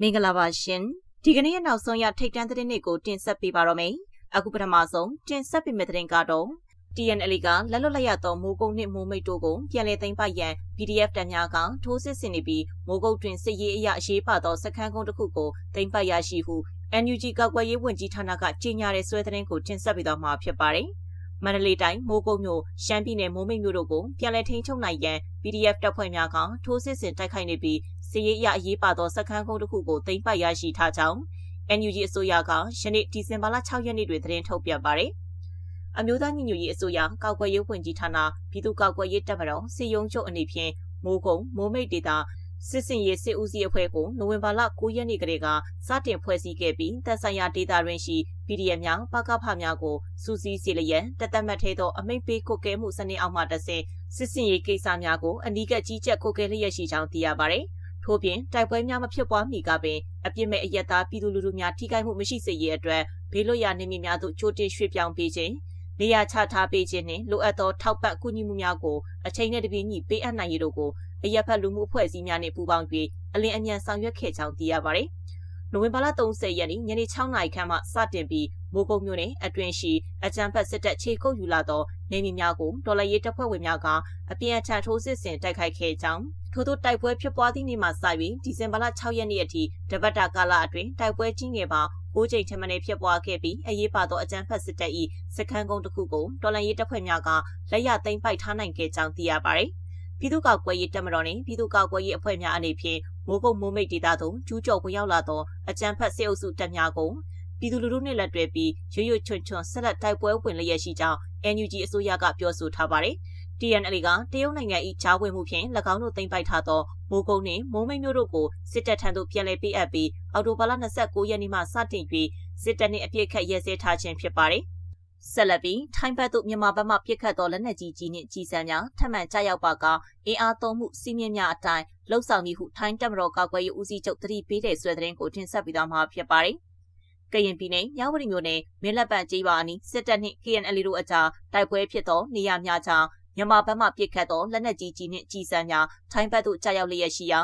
မင်္ဂလာပါရှင်ဒီကနေ့ရဲ့နောက်ဆုံးရထိတ်တန့်သတင်းတွေကိုတင်ဆက်ပေးပါတော့မယ်အခုပထမဆုံးတင်ဆက်ပေးမယ့်သတင်းကတော့ TNL ကလက်လွတ်လိုက်ရသောမိုးကုတ်နှင့်မိုးမိတ်တို့ကိုပြန်လည်သိမ်းပိုက်ရန် PDF တပ်များကထိုးစစ်ဆင်နေပြီးမိုးကုတ်တွင်စစ်ရေးအရာအရေးပါသောစခန်းကုန်းတစ်ခုကိုသိမ်းပိုက်ရရှိဟု NUG ကောက်ွယ်ရေးဝန်ကြီးဌာနကကြေညာတဲ့ဆွဲသတင်းကိုတင်ဆက်ပေးတော့မှာဖြစ်ပါတယ်။ မန္တလေးတိုင်းမိုးကုတ်မြို့ရှမ်းပြည်နယ်မိုးမိတ်မြို့တို့ကိုပြန်လည်ထိန်းချုပ်နိုင်ရန် PDF တပ်ဖွဲ့များကထိုးစစ်ဆင်တိုက်ခိုက်နေပြီးစစ်ရေးအရအရေးပါသောစခန်းကုန်းတစ်ခုကိုသိမ်းပိုက်ရရှိထားကြောင်း NUG အစိုးရကယနေ့ဒီဇင်ဘာလ6ရက်နေ့တွင်သတင်းထုတ်ပြန်ပါတယ်။အမျိုးသားညီညွတ်ရေးအစိုးရကောက်ွယ်ရေးဝန်ကြီးဌာနပြည်သူ့ကောက်ွယ်ရေးတပ်မတော်စီယုံချုပ်အနေဖြင့်မိုးကုံမိုးမိတ်ဒေတာ စစ်စင်ရေးစစ်ဦးစီးအဖွဲ့ကိုနိုဝင်ဘာလ9ရက်နေ့ကလေးကစတင်ဖွဲ့စည်းခဲ့ပြီးတပ်ဆိုင်ရာဒေတာတွင်ရှိ PDF များပကဖများကိုစူးစီးစီလျက်တသက်မှတ်သေးသောအမိန့်ပေးကုတ်ကဲမှုစနစ်အောက်မှတဆင့်စစ်စင်ရေးကိစ္စများကိုအနီးကပ်ကြီးကြပ်ကုတ်ကဲလျက်ရှိကြောင်းသိရပါဗျ။ထို့ပြင်တိုက်ပွဲများမဖြစ်ပွားမီကပင်အပြစ်မဲ့အယက်သားပြည်သူလူထုများထိခိုက်မှုမရှိစေရေးအတွက်ဘေးလွတ်ရာနေမြေများသို့ချိုးတင်ရွှေ့ပြောင်းပေးခြင်းနေရာချထားပေးခြင်းနှင့်လိုအပ်သောထောက်ပံ့ကူညီမှုများကိုအချိန်နဲ့တပြေးညီပေးအပ်နိုင်ရတို့ကို အရက်ဖက်လူမှုအဖွဲ့အစည်းများနှင့်ပူးပေါင်း၍အလင်းအမြန်ဆောင်ရွက်ခဲ့ကြောင်းသိရပါသည်။နိုဝင်ဘာလ30ရက်နေ့ညနေ6နာရီခန့်မှစတင်ပြီးမိုးကုတ်မြို့နယ်အတွင်းရှိအကြံဖက်စစ်တပ်ခြေကုပ်ယူလာသောနေမြေများကိုဒေါ်လာရေးတပ်ဖွဲ့ဝင်များကအပြင်းအထန်ထိုးစစ်ဆင်တိုက်ခိုက်ခဲ့ကြောင်းထို့သောတိုက်ပွဲဖြစ်ပွားသည့်နေ့မှစပြီးဒီဇင်ဘာလ6ရက်နေ့အထိတပတ်တာကာလအတွင်းတိုက်ပွဲကြီးငယ်ပါ၉ချိန်ထက်မနည်းဖြစ်ပွားခဲ့ပြီးအရေးပါသောအကြမ်းဖက်စစ်တပ်၏စခန်းကုန်းတစ်ခုကိုတော်လန်ရေးတပ်ဖွဲ့များကလက်ရသိမ်းပိုက်ထားနိုင်ခဲ့ကြောင်းသိရပါတယ်။ ပြည်သူ့ကောက်ကွယ်ရေးတပ်မတော်နှင့်ပြည်သူ့ကောက်ကွယ်ရေးအဖွဲ့များအနေဖြင့်မိုးကုတ်မိုးမိတ်ဒေသသို့ကျူးကျော်ဝင်ရောက်လာသောအကြမ်းဖက်စစ်အုပ်စုတပ်များကိုပြည်သူလူထုနှင့်လက်တွဲပြီးရွရွချွန်ချွန်ဆက်လက်တိုက်ပွဲဝင်လျက်ရှိကြောင်း NUG အစိုးရကပြောဆိုထားပါတယ်။ TNL ကတရုတ်နိုင်ငံ၏ဂျားဝင်မှုဖြင့်၎င်းတို့တင်ပိုက်ထားသောမိုးကုန်းနှင့်မိုးမိတ်မျိုးတို့ကိုစစ်တပ်ထံသို့ပြန်လည်ပေးအပ်ပြီးအော်တိုဘာလ29ရက်နေ့မှစတင်၍စစ်တပ်နှင့်အပြစ်ခတ်ရဲစဲထားခြင်းဖြစ်ပါတယ်။ ဆက်လက်ပြီးထိုင်းဘက်သို့မြန်မာဘက်မှပြစ်ခတ်သောလက်နက်ကြီးကြီးနှင့်ကြီးစံများထပ်မံကြားရောက်ပါကအင်အားသုံးမှုစီးမြင့်များအတိုင်းလှုပ်ဆောင်မည်ဟုထိုင်းတပ်မတော်ကာကွယ်ရေးဦးစီးချုပ်တတိပေးတဲ့ဆွဲတဲ့ရင်ကိုတင်ဆက်ပြီးသားမှာဖြစ်ပါတယ်။ကရင်ပြည်နယ်မြဝတီမြို့နယ်မင်းလက်ပံကျေးရွာအနီးစစ်တပ်နှင့် KNL တို့အကြားတိုက်ပွဲဖြစ်သောနေရာများကြောင့်မြန်မာဘက်မှပစ်ခတ်သောလက်နက်ကြီးကြီးနှင့်ကြီးစံများထိုင်းဘက်သို့ကြားရောက်လျက်ရှိရာ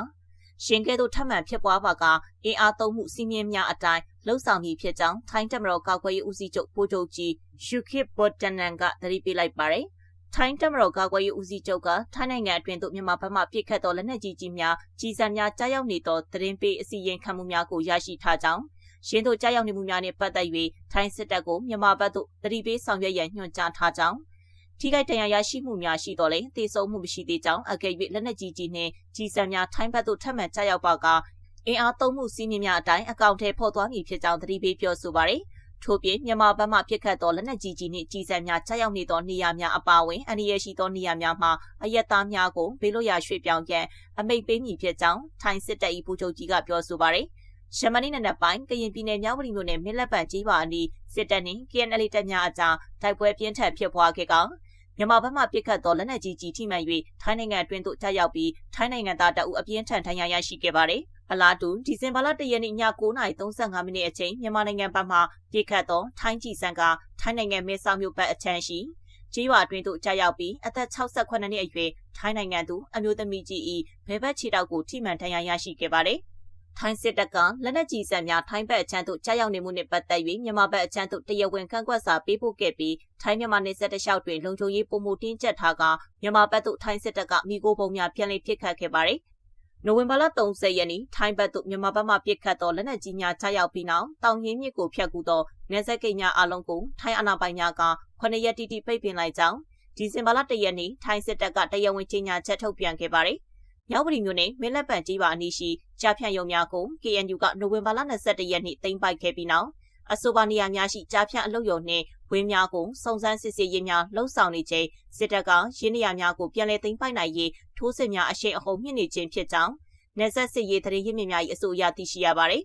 ရှင်ကဲ့သို့ထပ်မံဖြစ်ပွားပါကအင်အားသုံးမှုစီးမြင်များအတိုင်းလှုပ်ဆောင်မည်ဖြစ်ကြောင်းထိုင်းတပ်မတော်ကောက်ွယ်ရေးဦးစီးချုပ်ပိုးချုပ်ကြီးရှုခစ်ဘော့တန်နန်ကသတိပေးလိုက်ပါတယ်။ထိုင်းတပ်မတော်ကာကွယ်ရေးဦးစီးချုပ်ကထိုင်းနိုင်ငံအတွင်းသို့မြန်မာဘက်မှပြစ်ခတ်သောလက်နက်ကြီးကြီးများကြီးစံများကြားရောက်နေသောသတင်းပေးအစီရင်ခံမှုများကိုရရှိထားကြောင်းရင်းတို့ကြားရောက်နေမှုများနှင့်ပတ်သက်၍ထိုင်းစစ်တပ်ကိုမြန်မာဘက်သို့တတိပေးဆောင်ရွက်ရန်ညွှန်ကြားထားကြောင်း ထိခိုက်ဒဏ်ရာရရှိမှုများရှိတော့လေသေဆုံးမှုမရှိသေးကြောင်းအကယ်၍လက်နက်ကြီးကြီးနှင့်ကြီးစံများထိုင်းဘက်သို့ထပ်မံကျရောက်ပါကအင်အားသုံးမှုစီးမြင်များအတိုင်းအကောင့်ထဲဖော်သွားမည်ဖြစ်ကြောင်းသတိပေးပြောဆိုပါရယ်ထို့ပြင်မြန်မာဘက်မှပြစ်ခတ်သောလက်နက်ကြီးကြီးနှင့်ကြီးစံများကြားရောက်နေသောနေရာများအပါအဝင်အန္တရာယ်ရှိသောနေရာများမှာအယက်သားများကိုဘေးလွတ်ရာရွှေ့ပြောင်းရန်အမိန့်ပေးမည်ဖြစ်ကြောင်းထိုင်းစစ်တပ်၏ပူချုပ်ကြီးကပြောဆိုပါရယ်ရှမနီနနက်ပိုင်းကရင်ပြည်နယ်မြောက်ဝတီမြို့နယ်မင်းလက်ပံကြီးပါအနီးစစ်တပ်နှင့် KNL တပ်များအကြားတိုက်ပွဲပြင်းထန်ဖြစ်ပွားခဲ့က မြန်မာဘက်မှပစ်ခတ်သောလက်နက်ကြီးကြီးထိမှန်၍ထိုင်းနိုင်ငံအတွင်းသို့ကြားရောက်ပြီးထိုင်းနိုင်ငံသားတအုပ်အပြင်းထန်ထဏ်ရာရရှိခဲ့ပါတယ်။အလားတူဒီဇင်ဘာလ၁ရက်နေ့ည9:35မိနစ်အချိန်မြန်မာနိုင်ငံဘက်မှပစ်ခတ်သောထိုင်းကြီးစံကထိုင်းနိုင်ငံမဲဆောက်မြို့ဘက်အချမ်းရှိကျေးရွာအတွင်းသို့ကြားရောက်ပြီးအသက်68နှစ်အရွယ်ထိုင်းနိုင်ငံသူအမျိုးသမီးကြီး၏ဘဲဘက်ခြေထောက်ကိုထိမှန်ထဏ်ရာရရှိခဲ့ပါတယ်။ ထိုင်းစစ်တပ်ကလက်နက်ကြီးစံများထိုင်းဘက်အချမ်းသို့ကြားရောက်နေမှုနှင့်ပတ်သက်၍မြန်မာဘက်အချမ်းသို့တရားဝင်ကန့်ကွက်စာပေးပို့ခဲ့ပြီးထိုင်းမြန်မာနယ်စပ်တလျှောက်တွင်လုံခြုံရေးပုံမှုတင်းကျပ်ထားကမြန်မာဘက်သို့ထိုင်းစစ်တပ်ကမိခိုးပုံများပြန်လည်ပစ်ခတ်ခဲ့ပါသည်နိုဝင်ဘာလ30ရက်နေ့ထိုင်းဘက်သို့မြန်မာဘက်မှပစ်ခတ်သောလက်နက်ကြီးများကြားရောက်ပြီးနောက်တောင်ရင်းမြစ်ကိုဖျက်ကူသောနေဆက်ကိန်းများအလုံးကိုထိုင်းအာဏာပိုင်များက9ရက်တိတိပိတ်ပင်လိုက်ကြောင်းဒီဇင်ဘာလ1ရက်နေ့ထိုင်းစစ်တပ်ကတရားဝင်ကြေညာချက်ထုတ်ပြန်ခဲ့ပါတယ်။ မြောက်ပရီမြို့နယ်မင်းလက်ပံကြီးပါအနီးရှိကြားဖြန့်ရုံများကို KNU ကနိုဝင်ဘာလ22ရက်နေ့သိမ်းပိုက်ခဲ့ပြီးနောက်အဆိုပါနေရာများရှိကြားဖြန့်အလုပ်ရုံနှင့်ဝင်းများကိုစုံစမ်းစစ်ဆေးရေးများလှုပ်ဆောင်နေချိန်စစ်တပ်ကရင်းနေရာများကိုပြန်လည်သိမ်းပိုက်နိုင်ရေးထိုးစစ်များအရှိန်အဟုန်မြင့်နေခြင်းဖြစ်ကြောင်းနေဆက်စစ်ရေးတရေရင်းမြစ်များ၏အဆိုအရသိရှိရပါသည်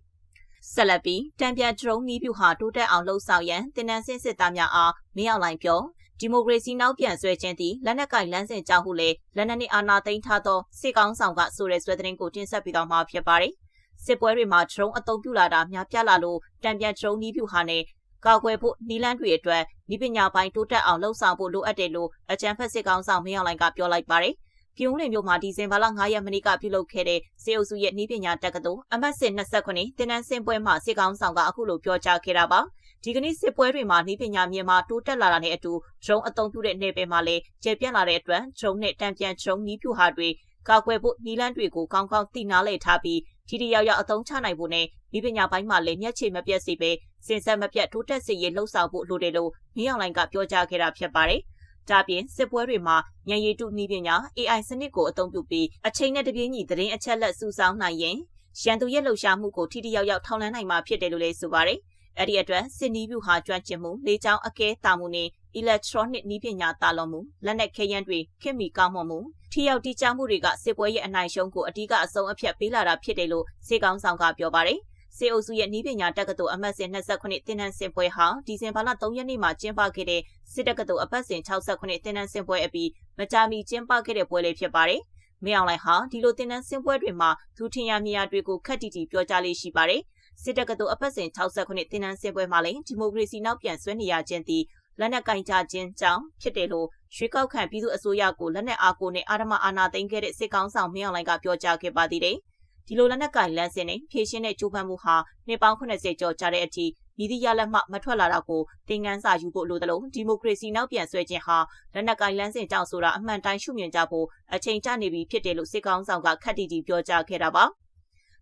ဆက်လက်ပြီးတံပြန်ဒရုန်းနီးပြူဟာတိုးတက်အောင်လှုပ်ဆောင်ရန်တင်နန်းစင်းစစ်သားများအားမင်းအောင်လိုင်ပြော ဒီမိုကရေစီနောက်ပြန်ဆွဲခြင်းသည်လက်နက်ကင်လမ်းစဉ်ကြောင့်ဟုလေလက်နက်နှင့်အာဏာသိမ်းထားသောစစ်ကောင်းဆောင်ကဆိုတဲ့ဆွဲသတင်းကိုတင်ဆက်ပြီးတော့မှာဖြစ်ပါတယ်။စစ်ပွဲတွေမှာဒရုန်းအသုံးပြုလာတာများပြားလာလို့တံပြန်ဒရုန်းနီးပြူဟာနဲ့ကာကွယ်ဖို့နီလန်းတွေအတွက်ဤပညာပိုင်းတိုးတက်အောင်လှုံ့ဆော်ဖို့လိုအပ်တယ်လို့အကြံဖက်စစ်ကောင်းဆောင်မင်းအောင်လှိုင်ကပြောလိုက်ပါတယ်။ပြုံးလင်မြို့မှာဒီဇင်ဘာလ9ရက်မနေ့ကပြုလုပ်ခဲ့တဲ့စေအုပ်စုရဲ့နှီးပညာတက္ကသိုလ်အမှတ်စဉ်29တင်နန်းစင်ပွဲမှာစစ်ကောင်ဆောင်ကအခုလိုပြောကြားခဲ့တာပါ ဒီကနေ့စစ်ပွဲတွေမှာနှီးပညာမြန်မာတိုးတက်လာတာနဲ့အတူဒရုန်းအသုံးပြုတဲ့နေပယ်မှာလည်းကျေပြန့်လာတဲ့အတွက်ဒရုန်းနဲ့တံပြန်ဒရုန်းနီးပြူဟာတွေကာကွယ်ဖို့နီလန်းတွေကိုကောင်းကောင်းသိနာလေထားပြီးထိထိရောက်ရောက်အသုံးချနိုင်ဖို့နဲ့ဤပညာပိုင်းမှာလည်းမျက်ခြေမပြတ်စေပဲစင်ဆက်မပြတ်တိုးတက်စေရေးလှုံ့ဆော်ဖို့လိုတယ်လို့မင်းအောင်လိုင်ကပြောကြားခဲ့တာဖြစ်ပါတယ်။ဒါပြင်စစ်ပွဲတွေမှာဉာဏ်ရည်တုနည်းပညာ AI စနစ်ကိုအသုံးပြုပြီးအချိန်နဲ့တပြေးညီသတင်းအချက်လက်စုဆောင်းနိုင်ရင်ရန်သူရဲ့လှုပ်ရှားမှုကိုထိထိရောက်ရောက်ထောက်လှမ်းနိုင်မှာဖြစ်တယ်လို့လည်းဆိုပါတယ်။ အဲ့ဒီအတွက်စစ်နီးဗျူဟာကျွမ်းကျင်မှုလေကြောင်းအကဲတာမှုနဲ့ electronic နည်းပညာတာလွန်မှုလက်နက်ခဲယမ်းတွေခင်မီကောင်းမွန်မှုထိရောက်တိကျမှုတွေကစစ်ပွဲရဲ့အနိုင်ရှုံးကိုအဓိကအဆုံးအဖြတ်ပေးလာတာဖြစ်တယ်လို့စေကောင်းဆောင်ကပြောပါတယ်။စေအုပ်စုရဲ့နီးပညာတက္ကသိုလ်အမှတ်စဉ်29တင်နန်းစင်ပွဲဟာဒီဇင်ဘာလ3ရက်နေ့မှာကျင်းပခဲ့တဲ့စစ်တက္ကသိုလ်အပတ်စဉ်69တင်နန်းစင်ပွဲအပြီးမကြာမီကျင်းပခဲ့တဲ့ပွဲလေးဖြစ်ပါတယ်။မင်းအောင်လှိုင်ဟာဒီလိုတင်နန်းစင်ပွဲတွေမှာသူထင်ရမြင်ရတွေကိုခက်တီတီပြောကြားလေးရှိပါတယ်။ စစ်တပ်ကတို့အပတ်စဉ်69တင်နန်းစင်ပွဲမှာလည်းဒီမိုကရေစီနောက်ပြန်ဆွဲနေရခြင်းသည်လက်နက်ကင်ကြခြင်းကြောင့်ဖြစ်တယ်လို့ရွှေကောက်ခံပြည်သူအစိုးရကိုလက်နက်အားကိုနဲ့အာရမအာနာသိမ်းခဲ့တဲ့စစ်ကောင်ဆောင်မင်းအောင်လှိုင်ကပြောကြားခဲ့ပါသေးတယ်။ဒီလိုလက်နက်ကင်လမ်းစဉ်နဲ့ဖြည့်ရှင်းတဲ့ကြိုးပမ်းမှုဟာနှစ်ပေါင်း80ကျော်ကြာတဲ့အထိမြည်သည့်ရလက်မှမထွက်လာတာကိုသင်ခန်းစာယူဖို့လိုသလိုဒီမိုကရေစီနောက်ပြန်ဆွဲခြင်းဟာလက်နက်ကင်လမ်းစဉ်ကြောင့်ဆိုတာအမှန်တိုင်းရှုမြင်ကြဖို့အချိန်ကျနေပြီဖြစ်တယ်လို့စစ်ကောင်ဆောင်ကခက်တီတီပြောကြားခဲ့တာပါ။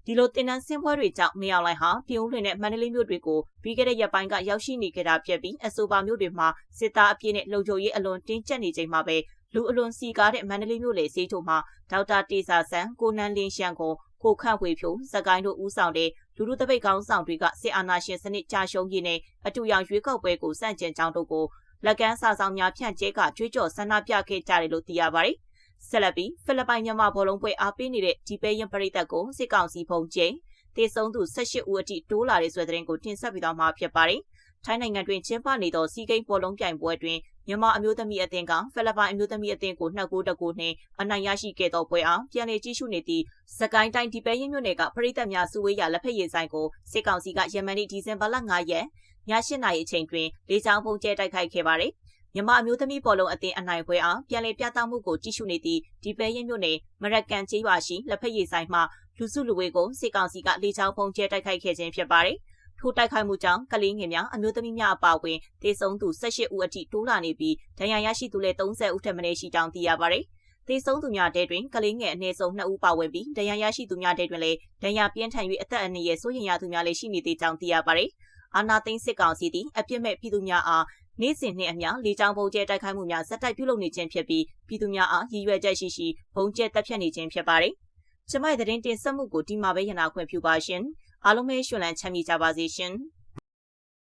ဒီလိုတင်နန်းစင်ပွဲတွေကြောင့်မင်းအောင်လှိုင်ဟာပြုံးလွင်နဲ့မန္တလေးမြို့တွေကိုပြီးခဲ့တဲ့ရက်ပိုင်းကရောက်ရှိနေကြတာဖြစ်ပြီးအဆိုပါမြို့တွေမှာစစ်သားအပြည့်နဲ့လုံခြုံရေးအလွန်တင်းကျပ်နေချိန်မှာပဲလူအလွန်စီကားတဲ့မန္တလေးမြို့လေစေးချိုမှာဒေါက်တာတေစာဆန်ကိုနန်းလင်းရှန်ကိုကိုခန့်ဝေဖြိုးစကိုင်းတို့ဦးဆောင်တဲ့လူလူတပိတ်ကောင်းဆောင်တွေကစစ်အာဏာရှင်စနစ်ကြာရှုံးရေးနဲ့အတူရောင်ရွေးကောက်ပွဲကိုစန့်ကျင်ကြောင်းတို့ကိုလက်ကမ်းစာဆောင်များဖြန့်ကျဲကကြွေးကြော်ဆန္ဒပြခဲ့ကြတယ်လို့သိရပါတယ် ဆက်လက်ပြီးဖိလစ်ပိုင်မြန်မာဘောလုံးပွဲအားပေးနေတဲ့ဒီပဲရင်ပရိသတ်ကိုစစ်ကောင်စီဖုံကျင်းတေဆုံးသူ18ဦးအထိတိုးလာတဲ့ဆွဲတဲ့ကိုတင်ဆက်ပြီးတော့မှာဖြစ်ပါတယ်။ထိုင်းနိုင်ငံတွင်ကျင်းပနေသောစီကိန်းဘောလုံးပြိုင်ပွဲတွင်မြန်မာအမျိုးသမီးအသင်းကဖိလစ်ပိုင်အမျိုးသမီးအသင်းကိုနှစ်ဂိုးတကူနှင့်အနိုင်ရရှိခဲ့သောပွဲအားပြန်လည်ကြည့်ရှုနေသည့်စကိုင်းတိုင်းဒီပဲရင်မြို့နယ်ကပရိသတ်များစုဝေးရာလက်ဖက်ရည်ဆိုင်ကိုစစ်ကောင်စီကယမန်နေ့ဒီဇင်ဘာလ9ရက်ည8နာရီအချိန်တွင်လေကြောင်းပုံကျဲတိုက်ခိုက်ခဲ့ပါတယ်။ မြန်မာအမျိုးသမီးပေါ်လုံးအသင်းအနိုင်ပွဲအားပြန်လည်ပြသမှုကိုကြည့်ရှုနေသည့်ဒီပဲရင်မြို့နယ်မရကန်ကျေးရွာရှိလက်ဖက်ရည်ဆိုင်မှလူစုလူဝေးကိုစစ်ကောင်စီကလေကြောင်းဖုံးကျဲတိုက်ခိုက်ခဲ့ခြင်းဖြစ်ပါတယ်။ထိုတိုက်ခိုက်မှုကြောင့်ကလေးငယ်များအမျိုးသမီးများအပါအဝင်ဒေဆုံးသူ18ဦးအထိတိုးလာနေပြီးဒဏ်ရာရရှိသူလည်း30ဦးထက်မနည်းရှိကြောင်းသိရပါတယ်။ဒေဆုံးသူများတဲတွင်ကလေးငယ်အနည်းဆုံး2ဦးပါဝင်ပြီးဒဏ်ရာရရှိသူများတဲတွင်လည်းဒဏ်ရာပြင်းထန်၍အသက်အန္တရာယ်စိုးရိမ်ရသူများလည်းရှိနေသေးကြောင်းသိရပါတယ်။အာနာသိန်းစစ်ကောင်စီသည်အပြစ်မဲ့ပြည်သူများအား နေ့စဉ်နှင့်အမျှလေကြောင်းပုံကျဲတိုက်ခိုက်မှုများဇက်တိုက်ပြုလုပ်နေခြင်းဖြစ်ပြီးပြည်သူများအားရည်ရွယ်ချက်ရှိရှိပုံကျဲတပ်ဖြတ်နေခြင်းဖြစ်ပါတယ်။ကျမရဲ့သတင်းတင်ဆက်မှုကိုဒီမှာပဲရနာခွင့်ပြုပါရှင်အားလုံးပဲရှင်လန်းချမ်းမြေကြပါစေရှင်။